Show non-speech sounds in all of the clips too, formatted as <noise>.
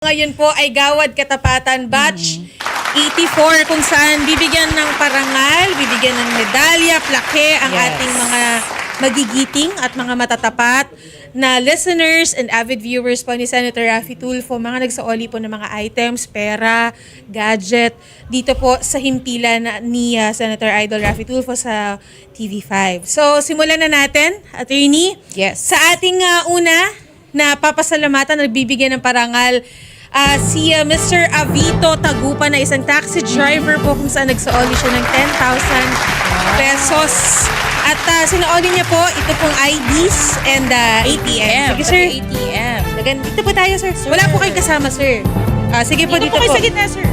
Ngayon po ay Gawad Katapatan Batch 84 kung saan bibigyan ng parangal, bibigyan ng medalya, plaque ang Yes. ating mga magigiting at mga matatapat na listeners and avid viewers po ni Senator Raffy Tulfo, mga nagsaoli po ng mga items, pera, gadget, dito po sa himpilan na- ni ah, Senator Idol Raffy Tulfo sa TV5. So, simulan na natin, attorney. Yes. Sa ating ah, una na papasalamatan, nagbibigyan ng parangal ah, si ah, Mr. Avito Tagupa na isang taxi driver po kung saan nagsaoli siya ng 10,000 pesos. At uh, sinaoli niya po ito pong IDs and ah, ATM. Sige, sir. ATM. Dagan, dito po tayo, sir. Wala po kayong kasama, sir. Ah, sige po, dito, Dito po kayo po. sa gitna, sir.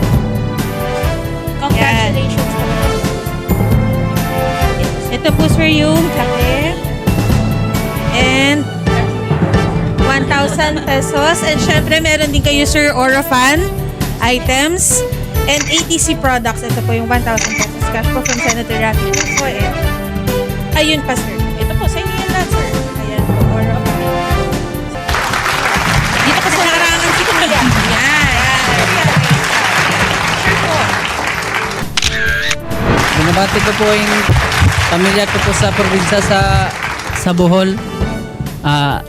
Congratulations. Ito po, sir, yung plaque. And 1,000 pesos. And syempre, meron din kayo, sir, Orofan items and ATC products. Ito po yung 1,000 pesos cash po from Senator Rafi po. And ayun pa, sir. Ito po, sa inyo lahat, sir. Ayan po, Orofan. Dito ka sa larangan si Kuya. Yan. Sir po. Binabati ko po yung pamilya ko po sa probinsya sa sa Bohol. Ah,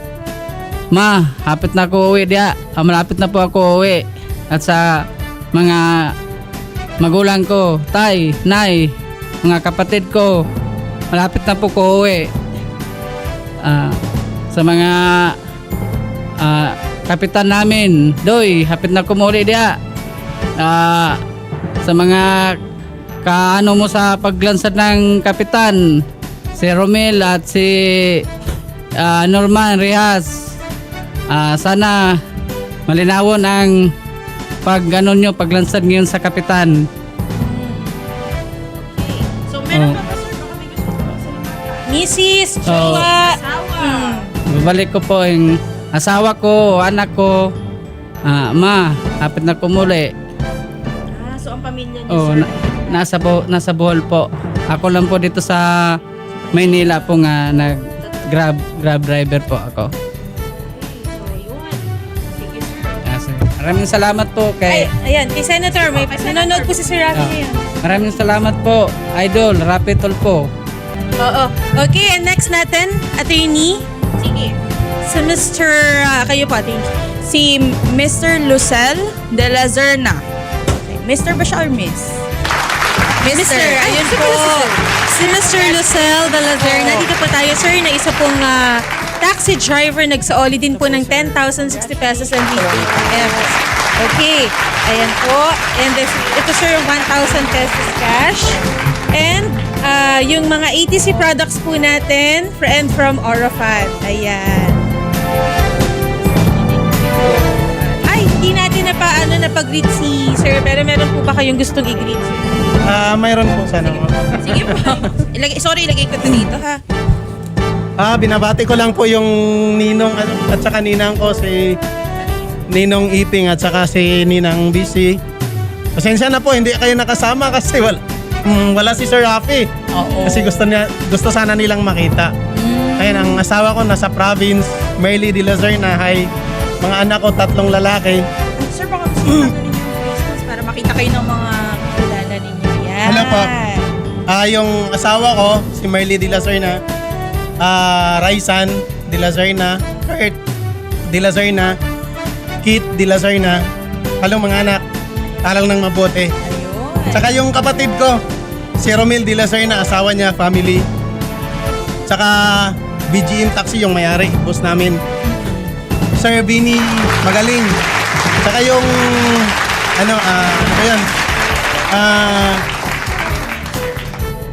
ma, hapit na ako uwi diya. Ah, malapit na po ako uwi. At sa mga magulang ko, tay, nay, mga kapatid ko, malapit na po ko uwi. Ah, sa mga ah, kapitan namin, doy, hapit na kumuli diya. Ah, sa mga kaano mo sa paglansad ng kapitan si Romel at si ah, Norman Rehas Ah, sana malinawon ang pag ano nyo paglansad ngayon sa kapitan So, meron Oh. pa ba, sir? Baka may gusto ko sa Mrs. Oh. Chua. Asawa. Mm. babalik ko po yung asawa ko anak ko Ah, ma hapit na kumuli Ah, so ang pamilya niyo, Oh, sir. na, nasa bo, nasa Bohol po. Ako lang po dito sa Maynila po nga nag grab grab driver po ako. Maraming salamat po Ay, kay ayan, kay Senator, may nanonood po si Sir Rafi Ah. ngayon. Maraming salamat po, Idol, Rapitol po. Oo. Okay, and next natin, attorney, Sige. si Mr. ah, kayo po, attorney. si Mr. Lucel de la Zerna. Mr. ba siya or Miss? Mr. Ayun si po. Mr. Si Mr. Lucel de la Zerna. Dito po tayo, sir, na isa pong ah, taxi driver nagsaoli din po ng 10,060 pesos and 50 Fs. Okay. Ayan po. And this, ito, sir, yung 1,000 pesos cash. And ah, yung mga ATC products po natin, friend from Orofan. Ayan. Ay, hindi natin na pa, ano, na pag-greet si sir. Pero meron po ba kayong gustong i-greet, sir? Ah, mayroon po sana. Sige po. Ilagay, sorry, ilagay ko ito dito, ha? Ah, binabati ko lang po yung ninong at saka ninang ko si Ninong Iping at saka si Ninang BC. Pasensya na po, hindi kayo nakasama <laughs> kasi wala, mm, wala si Sir Rafi. Oo. Kasi gusto niya gusto sana nilang makita. Ayun, ang asawa ko nasa province, Merly de Lazarna. Hi. Mga anak ko, tatlong lalaki. Sir, baka gusto nyo ninyo yung Christmas para makita kayo ng mga kilala ninyo. Yan. Hello po. Ah, yung asawa ko, si Merly de Lazarna, ah, Raisan de Lazarna, Kurt de Lazarna, Kit de Lazarna. Hello mga anak, aral ng mabuti. Ayun. Tsaka yung kapatid ko, si Romel de Lazarna, asawa niya, family. Tsaka BGM Taxi yung mayari, boss namin. Sir Vinny Magaling. Tsaka yung ano ah ano yun? Ah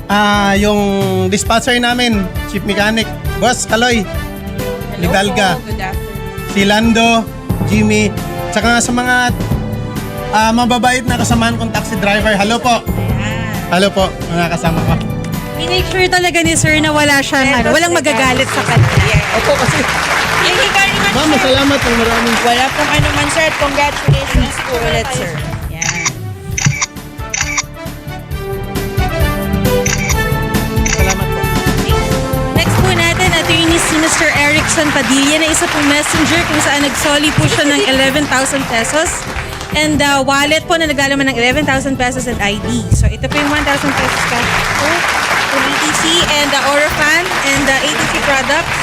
ah yung dispatcher namin, chief mechanic, boss Kaloy. Hello Lidalga. po, Good afternoon. Si Lando, Jimmy, tsaka sa mga ah, mababait na kasamahan kong taxi driver. Hello po. Ayan. Hello po, mga kasama ko. I-make sure talaga ni sir na wala siyang, ano, walang magagalit sa kanya. Opo kasi. Thank you very much, Ma'am, sir. salamat ng maraming. Wala pong ano man, sir. Congratulations po ulit, sir. Attorney si si Mr. Erickson Padilla na isa pong messenger kung saan nagsoli po siya ng 11,000 pesos. And uh, wallet po na naglalaman ng 11,000 pesos and ID. So ito po yung 1,000 pesos cash po from ATC and the Orofan and the ATC products.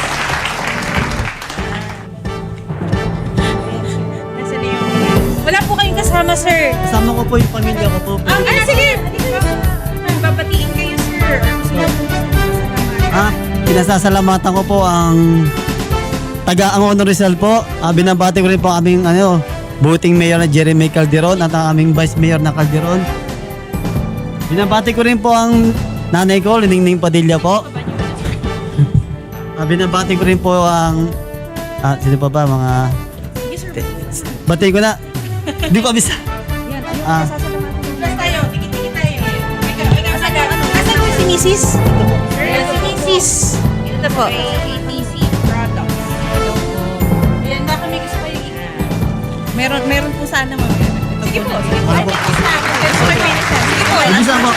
Wala po kayong kasama, sir. Kasama ko po yung pamilya ko po. Ah, ano, sige. Babatiin kayo, sir. Pinasasalamatan ko po ang taga Angono Rizal po. Ah, binabati ko rin po aming ano, buting mayor na Jeremy Calderon at ang aming vice mayor na Calderon. Binabati ko rin po ang nanay ko, Liningning Padilla po. ah, binabati ko rin po ang ah, sino pa ba mga Bati ko na. Hindi ko abisa. Ah, Plus tayo, tikit-tikit tayo. Ikaw. asan po si Mrs.? Ayan, si Mrs. Ito po. ATC Products. Ayan, baka may gusto kayong i- Meron, meron po sana mga Sige po, sige po. Ano po? Sige po.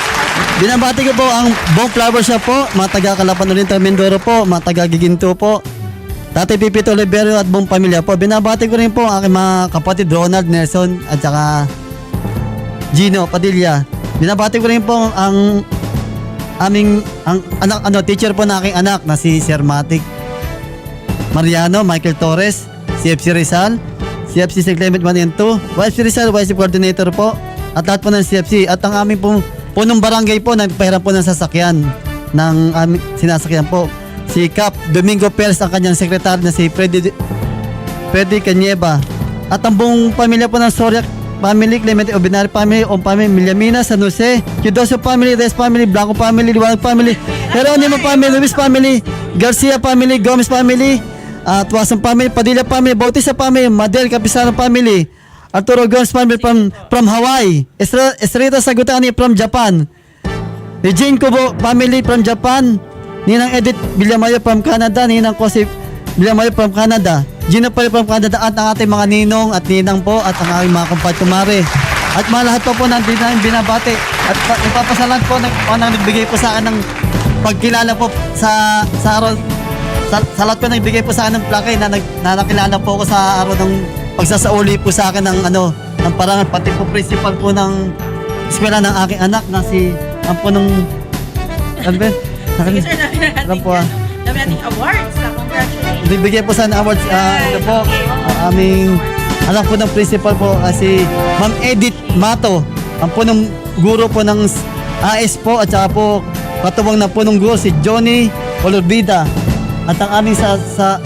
Binabati ko po ang Bong Flower Shop po, mga taga Calapan Oriental Mindoro po, mga taga Giginto po. Tatay Pipito Oliverio at buong pamilya po. Binabati ko rin po ang aking mga kapatid Ronald Nelson at saka Gino Padilla. Binabati ko rin po ang aming ang anak ano teacher po na aking anak na si Sir Matic Mariano, Michael Torres, CFC Rizal, CFC St. Clement 1 and 2, YFC Rizal, YFC Coordinator po, at lahat po ng CFC. At ang aming pong punong barangay po, nagpahiram po ng sasakyan ng aming sinasakyan po. Si Cap Domingo Perez, ang kanyang sekretary na si Freddy, Freddy Canyeba. At ang buong pamilya po ng Soria family, Clemente Obinari family, Om family, Milyamina, San Jose, Cudoso family, Reyes family, Blanco family, Liwanag family, Geronimo family, Luis family, Garcia family, Gomez family, at Wasang family, Padilla family, Bautista family, Madel Capisano family, Arturo Gomez family from, from Hawaii, Estra, Estrita Sagutani from Japan, Eugene Kubo family from Japan, Ninang Edith Villamayo from Canada, Ninang Kosip Villamayo from Canada, Gina Pali from Canada at ang ating mga ninong at ninang po at ang aking mga kumpatumare. At mga lahat po po nandito namin binabati. At pa- nagpapasalan po ng o nang nagbigay po sa akin ng pagkilala po sa sa araw sa, sa lahat po nagbigay po sa akin ng plakay na, nag, na nakilala po ako sa araw ng pagsasauli po sa akin ng ano ng parangal pati po principal po ng eskwela ng aking anak na si ang po nung <laughs> ano ba? Sige, sir, dami natin. Alam po, ah. Dami nating awards. Congratulations. Bibigyan po sana awards ah, ito po ah, aming alam po ng principal po ah, si Ma'am Edith Mato. Ang po ng guro po ng AS po at saka po katuwang na po ng guro si Johnny Olorbida at ang aming sa, sa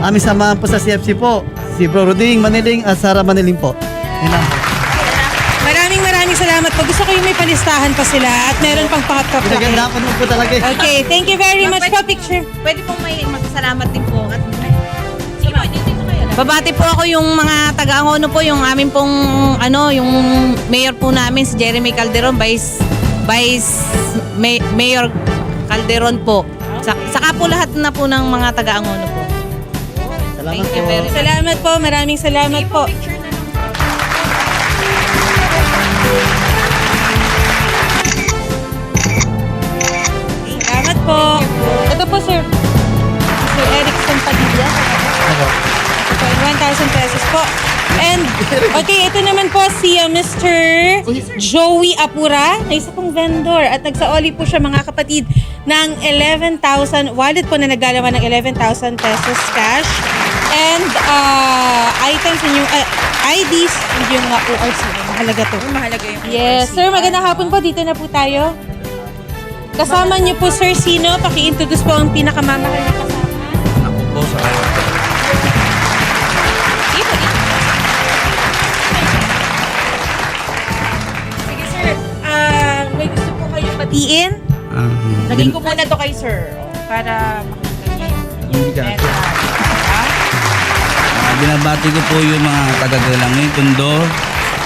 aming samahan po sa CFC po si Bro Roding Maniling at Sara Maniling po. Yun lang. Maraming salamat po. Gusto ko yung may palistahan pa sila at meron pang pakatap pinaganda ko naman po talaga eh. Okay, thank you very much po. Picture. Pwede pong may magsasalamat din po. At, sige po, dito kayo. Babati po ako yung mga taga-Angono po, yung amin pong ano, yung mayor po namin si Jeremy Calderon, Vice Vice May- Mayor Calderon po. Sa, saka po lahat na po ng mga taga-Angono po. salamat Thank you po very much. Salamat po. Maraming salamat po. Picture po. Ito po, sir. Sir Erickson Padilla. Ito, 1,000 pesos po. And, okay, ito naman po si uh, Mr. Joey Apura, na isa pong vendor. At nagsaoli po siya mga kapatid ng 11,000, wallet po na naglalaman ng 11,000 pesos cash. And uh, items in yung, uh, IDs and yung uh, ORC. Mahalaga to. Mahalaga yung Yes, sir. Magandang hapon po. Dito na po tayo. Kasama niyo po, sir, sino? Paki-introduce po ang pinakamamahal na kasama. Ako po sa kayo. Sige, sir. Ah, may gusto po kayong batiin? Ah, Lagay ko muna to kay sir. Para makita niya yung Hindi ka. pera. Ah, binabati ko po yung mga taga-Galangin, Tundo,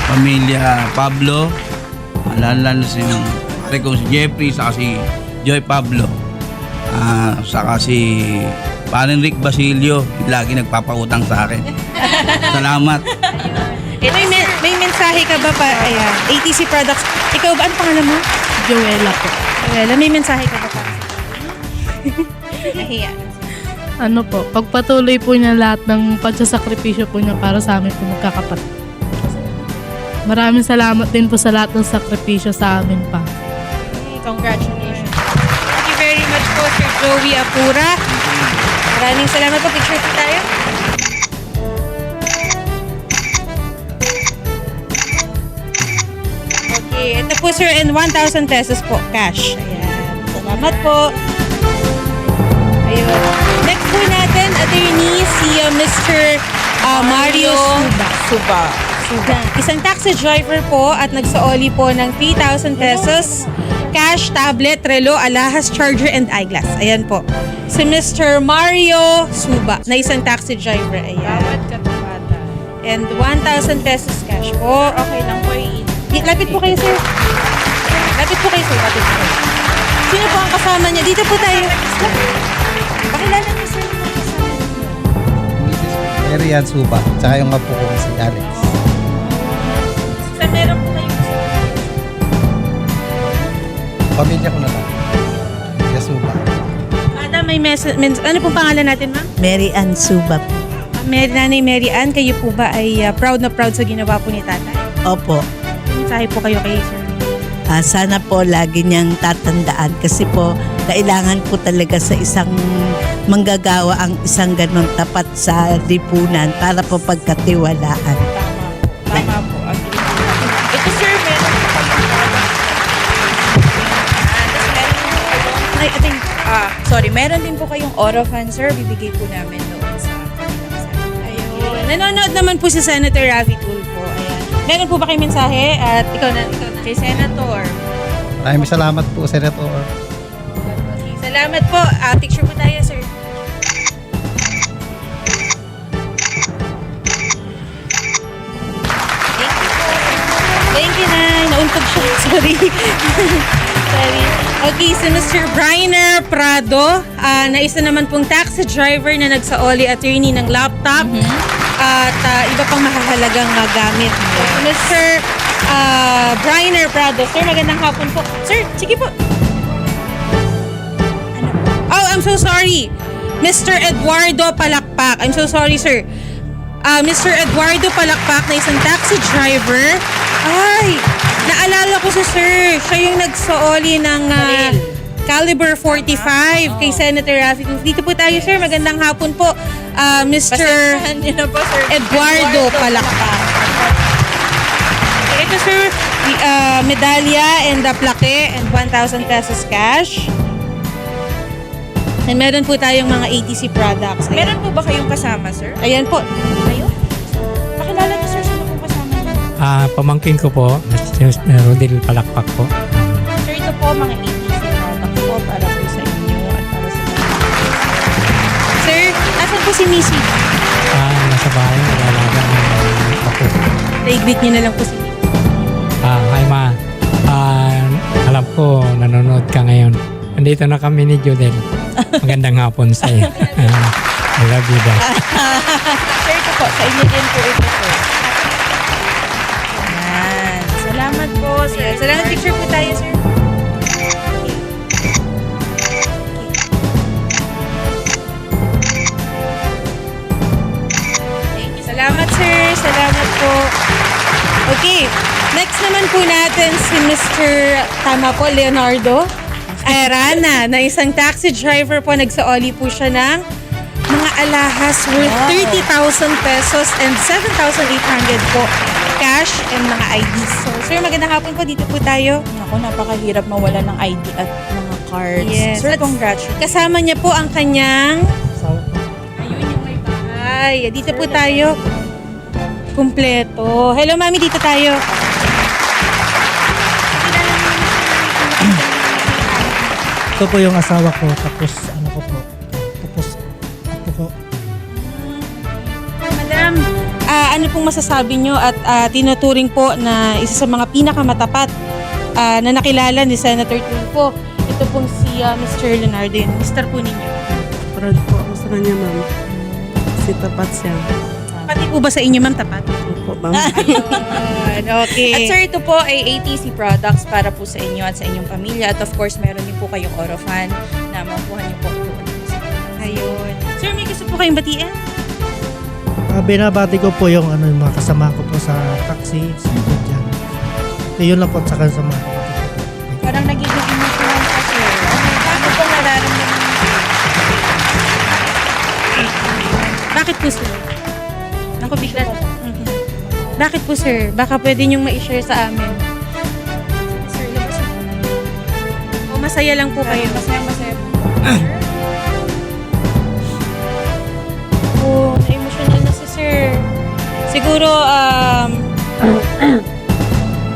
pamilya Pablo, lalo si pare ko si Jeffrey, saka si Joy Pablo, ah, saka si Parin Rick Basilio, lagi nagpapautang sa akin. <laughs> Salamat. May, men- may mensahe ka ba pa? Ayan, ATC Products. Ikaw ba? Ano pangalan mo? Joella po. Joella, may mensahe ka ba pa? <laughs> Nahiya. ano po, pagpatuloy po niya lahat ng pagsasakripisyo po niya para sa amin po magkakapatid. Maraming salamat din po sa lahat ng sakripisyo sa amin pa. Congratulations. Thank you very much po, Sir Joey Apura. Maraming salamat po. Picture po tayo. Okay, ito po sir, and 1,000 pesos po, cash. Ayan, salamat po. Ayun. Next po natin, attorney, si uh, Mr. uh, Mario Suba. Suba. Isang taxi driver po at nagsaoli po ng 3,000 pesos. Cash, tablet, relo, alahas, charger, and eyeglass. Ayan po. Si Mr. Mario Suba na isang taxi driver. Ayan. Bawat katapatan. And 1,000 pesos cash po. Okay lang po i- Y- Lapit po kayo, sir. Lapit po kayo, sir. Lapit po kayo. Sino po ang kasama niya? Dito po tayo. Pakilala niyo, sir. yung kasama niyo. Mrs. Mary Ann Suba, tsaka yung apo ko si Alex. Pamilya ko na lang. Kaya Suba. Madam, may message. Ano pong pangalan natin, ma'am? Mary Ann Suba po. Mary, Nanay Mary Ann, kayo po ba ay uh, proud na proud sa ginawa po ni tatay? Opo. Mensahe po kayo kay sir. Ah, sana po lagi niyang tatandaan kasi po kailangan po talaga sa isang manggagawa ang isang ganong tapat sa lipunan para po pagkatiwalaan. Sorry, meron din po kayong Orofan, sir. Bibigay po namin doon sa ayun. Nanonood naman po si Senator Rafi Tulfo. Ayan. Meron po ba kayong mensahe? At ikaw na, ikaw na. Kay Senator. Maraming salamat po, Senator. Okay, salamat po. Ah, picture po tayo, sir. Thank you, Nay. Nauntog siya. <laughs> Sorry. Sorry. Okay, so Mr. Briner Prado, ah, na isa naman pong taxi driver na nagsaoli attorney ng laptop at ah, iba pang mahahalagang ah, gamit. So, Mr. ah, Briner Prado, sir, magandang hapon po. Sir, sige po. Oh, I'm so sorry. Mr. Eduardo Palakpak. I'm so sorry, sir. Ah, Mr. Eduardo Palakpak na isang taxi driver. Ay, naalala ko si sir. Siya yung nagsaoli ng ah, Caliber 45 kay Senator Rafi. Dito po tayo, sir. Magandang hapon po. Ah, Mr. Pasensyahan niyo na po, sir. Eduardo Palakpak. Ito, sir, the, ah, medalya and the plaque and 1,000 pesos cash. And meron po tayong mga ATC products. Ayan. Meron po ba kayong kasama, sir? Ayan po. Ayun. Pakilala niyo, sir, sino pong kasama niyo? Ah, pamangkin ko po, si Rodel Palakpak po. Sir, ito po mga ATC product po para po sa inyo at para sa Sir, asan po si Missy? Ah, nasa bahay, nag-alaga ng ako. Naiglit niyo na lang po si Missy. Ah, hi ma. Ah, alam ko, nanonood ka ngayon. Nandito na kami ni Jodel. Magandang hapon sa iyo. <laughs> I love you, Dad. <laughs> Sir, ito po. Sa inyo din po ito po. Salamat po, sir. Salamat picture po tayo, sir. Salamat, sir. Salamat po. Okay. Next naman po natin si Mr. Tama po, Leonardo Arana, na isang taxi driver po. Nagsaoli po siya ng mga alahas worth 30,000 pesos and 7,800 po cash and mga IDs. So, sir, magandang hapon po. Dito po tayo. Ako, napakahirap mawala ng ID at mga cards. Yes. Sir, At- congratulations. Kasama niya po ang kanyang... Ayun yung may bahay. Dito po tayo. Kumpleto. Hello, mami. Dito tayo. Ito po yung asawa ko, tapos ko po, tapos ano pong masasabi nyo at ah, tinuturing po na isa sa mga pinakamatapat ah, na nakilala ni Senator Tulfo. Ito pong si ah, Mr. Leonardo yun. Mr. po ninyo. Proud po ako sa kanya, ma'am. Kasi tapat siya. Pati po ba sa inyo, ma'am, tapat? Po, ma'am. Ayun, okay. At sir, ito po ay ATC products para po sa inyo at sa inyong pamilya. At of course, meron din po kayong Orofan na makuha niyo po Ayun. Sir, may gusto po kayong batiin? Ah, binabati ko po yung ano yung mga kasama ko po sa taxi, sa dyan. Yun lang po sa kasama ko. Parang nagiging emotional ka, sir. Ano, pong nararamdaman mo? Bakit po, sir? Ako bigla. Mhm. Bakit po, sir? Baka pwede niyong ma-share sa amin. Sir, labasin po. O masaya lang po kayo. Masaya, masaya po. <clears throat> Siguro, um,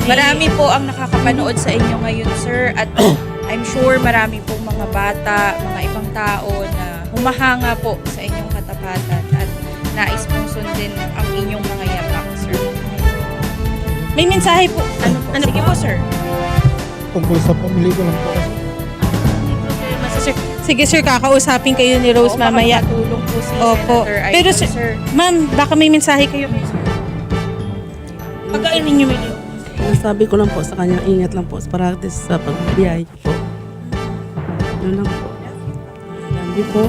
Marami po ang nakakapanood sa inyo ngayon, sir. At <clears throat> I'm sure marami pong mga bata, mga ibang tao na humahanga po sa inyong katapatan at nais pong sundin ang inyong mga yapak, sir. may mensahe po. Ano po? Sige po, sir. Tungkol sa pamilya ko lang po. Sige sir, kakausapin kayo ni Rose mamaya. Po si Opo. Senator Pero Idol, sir, sir. ma'am, baka may mensahe kayo. Pagkainin niyo may Nasabi ko lang po sa kanya, ingat lang po sa practice sa pagbiyahe po. Yun lang po. You po.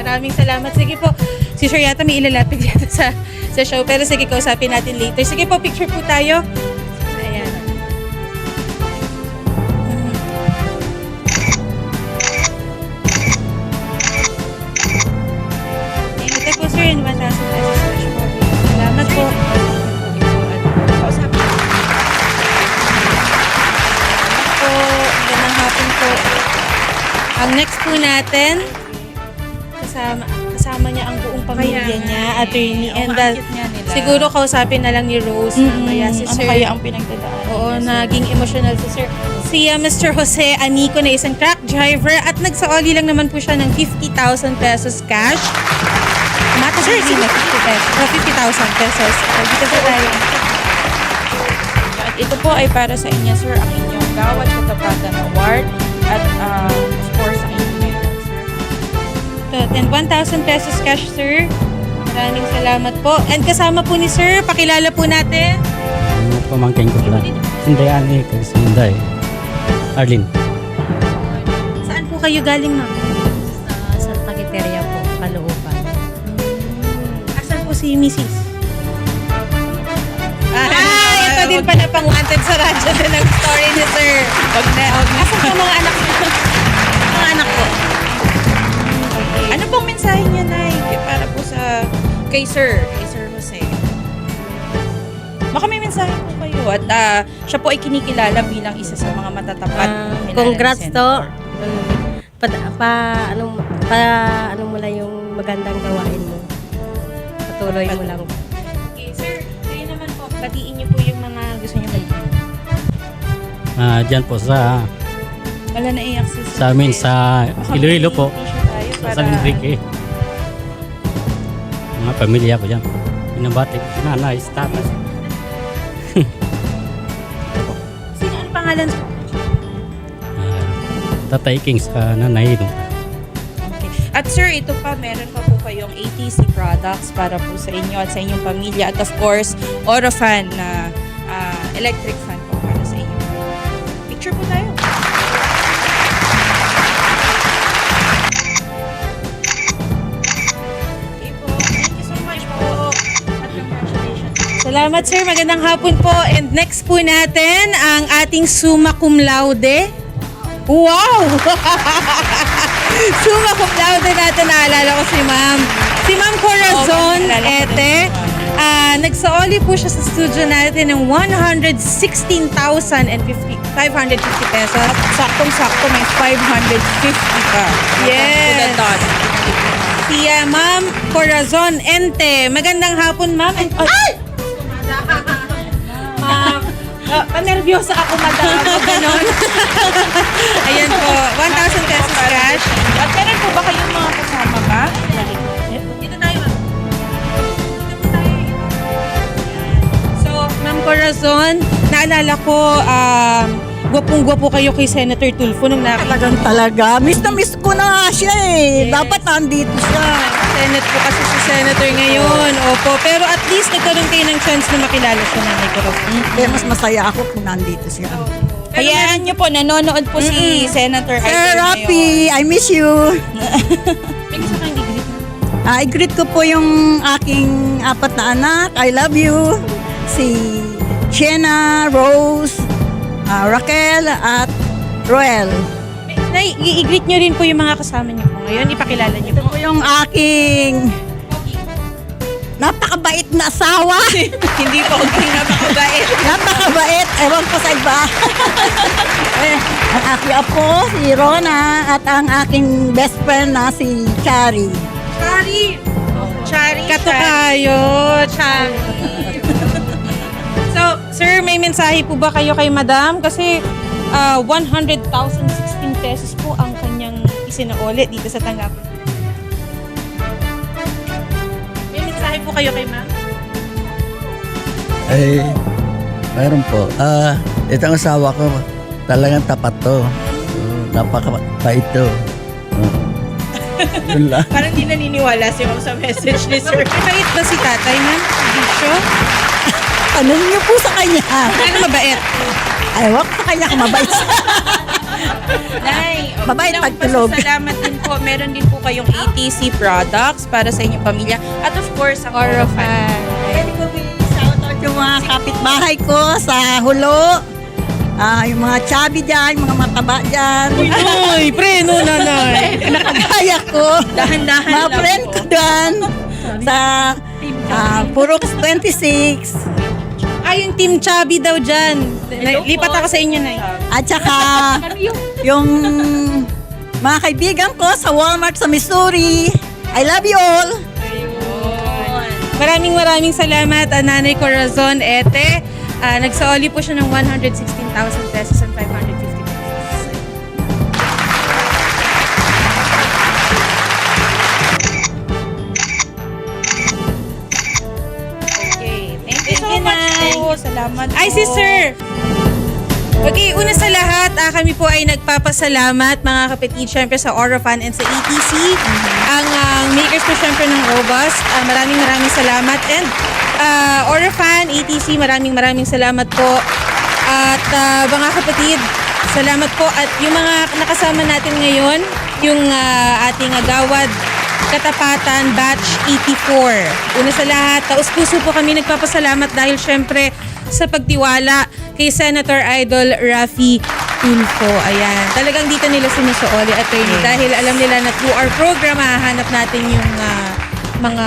Maraming salamat. Sige po. Si Sir yata may ilalapit yata sa, sa show. Pero sige, kausapin natin later. Sige po, picture po tayo. Natin, kasama, kasama niya ang buong pamilya Kaya nga niya, eh. attorney. Oo, And uh, cute nga nila. siguro kausapin na lang ni Rose. mamaya si ano Sir. kaya ang pinagdadaan? Oo, naging emotional si Sir. Si uh, Mr. Jose Anico na isang truck driver at nagsaoli lang naman po siya ng 50,000 pesos cash. Mata sir, sige, 50 pesos. Uh, 50,000 pesos. Uh, dito po tayo. At ito po ay para sa inyo, sir, ang inyong Gawad Katapatan Award at uh, Ito, and 1,000 pesos cash, sir. Maraming salamat po. And kasama po ni Sir, pakilala po natin. Ano pamangkin ko pala. Hindi, ani, kasi hindi. Arlene. Saan po kayo galing, ma'am? Sa Paqueteria po, Caloocan. Asan po si Mrs.? Ah, ito din pala pang wanted sa radyo din ang story ni Sir. Wag na, wag na. Asan po mga anak niyo? mga anak po. Ano pong mensahe niya, Nay? Para po sa kay Sir, kay Sir Jose. Baka may mensahe po kayo at ah, siya po ay kinikilala bilang isa sa mga matatapat. na Ah, congrats to. Senator. Pa, pa, ano, pa, ano mo lang yung magandang gawain mo. Patuloy mo lang. Okay, sir, kayo naman po, batiin niyo po yung mga gusto niyo batiin. Ah, dyan po sa Wala na Sir sa amin sa Iloilo po. Para- San Enrique. Mga pamilya ko dyan. Binabati ko. Nanay, tatay. <laughs> Sino ang pangalan? Ah, tatay King sa nanay. Okay. At sir, ito pa, meron pa po kayong ATC products para po sa inyo at sa inyong pamilya. At of course, Orofan na ah, electric fan po para sa inyo. Picture po tayo. Salamat sir, magandang hapon po. And next po natin ang ating summa cum laude. Wow! <laughs> summa cum laude natin, naalala ko si ma'am. Si ma'am Corazon ko Ete. din. ah nagsaoli po siya sa studio natin ng 116,050 550 pesos. Saktong-sakto may 550 ka. Yes. To the dot. Si ah, Ma'am Corazon Ente. Magandang hapon, ma'am. Ay! Ma'am, uh, panervyosa ako, madam. <laughs> Ganon. <laughs> Ayan po, 1,000 pesos cash. At meron po ba kayong mga kasama ba? Dito tayo, ma'am. So, Ma'am Corazon, naalala ko, um, gwapong-gwapo kayo kay Senator Tulfo nung nakita. Talagang talaga. Miss na miss ko na siya eh. Yes. Dapat nandito siya. Senate po kasi si Senator ngayon. Opo. Pero at least nagkaroon kayo ng chance na makilala siya, Nanay Corazon. Kaya mas masaya ako kung nandito siya. Hayaan niyo po, nanonood po si Senator Sir Idol Rafi, I miss you. <laughs> May gusto kang i-greet? Ah, I-greet ko po yung aking apat na anak. I love you. Si Sienna, Rose, ah, Raquel, at Roel. Nay, i-greet nyo rin po yung mga kasama niyo po ngayon. Ipakilala niyo po. Ito po yung aking napakabait na asawa. <laughs> Hindi po, hindi napakabait. <laughs> napakabait. Ewan ko sa iba. <laughs> eh, ang aking apo, si Rona, at ang aking best friend na si Chari. Chari! Chari, Katukayo, Chari. Sir, may mensahe po ba kayo kay madam? Kasi ah, 100,016 pesos po ang kanyang isinauli dito sa tanggapan. May mensahe po kayo kay ma'am? Ay, mayroon po. Ah, itong asawa ko, talagang tapat to. Uh, napakabait to. Uh. <laughs> Parang di naniniwala si sa message ni sir. <laughs> Mabait ba si tatay, ma'am? Bisyo? Tanong niyo po sa kanya. Ano mabait? Ewan ko sa kanya kung mabait siya. Nay, Mabait bilang pagtulog. Salamat din po. Meron din po kayong ATC products para sa inyong pamilya. At of course, ang Orofan. Pwede ko shoutout yung mga kapitbahay ko sa Hulo. Ah, yung mga chubby dyan, yung mga mataba dyan. Uy, noy! Preno, nanay! <laughs> Nakagaya ko. Dahan-dahan Mga lang friend po. ko dyan. <laughs> Sa ah, Purok 26. Ay, yung Team Chubby daw dyan. Lipat ako sa inyo, Nay. At saka <laughs> yung mga kaibigan ko sa Walmart sa Missouri. I love you all. Maraming maraming salamat, ah, Nanay Corazon Ete. Ah, nagsaoli po siya ng 116,000 pesos and 550 Salamat Ay, si Sir! Okay, una sa lahat, ah, kami po ay nagpapasalamat mga kapatid syempre sa Orofan and sa ETC. Ang ah, makers po syempre ng Robust. Ah, maraming maraming salamat. And ah, Orofan, ETC, maraming maraming salamat po. At ah, mga kapatid, salamat po. At yung mga nakasama natin ngayon, yung ah, ating agawad Katapatan Batch 84. Una sa lahat, taus-puso po kami nagpapasalamat dahil syempre sa pagtiwala kay Senator Idol Rafi Tulfo. Ayan. Talagang dito nila sinusuoli attorney dahil alam nila na through our program hahanap natin yung ah, mga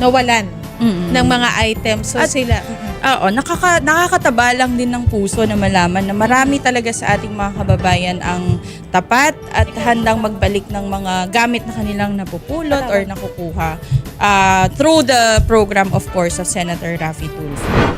nawalan ng mga items. So At- sila. Oo, nakaka, nakakataba lang din ng puso na malaman na marami talaga sa ating mga kababayan ang tapat at handang magbalik ng mga gamit na kanilang napupulot or nakukuha ah, through the program of course of Senator Rafi Tulfo.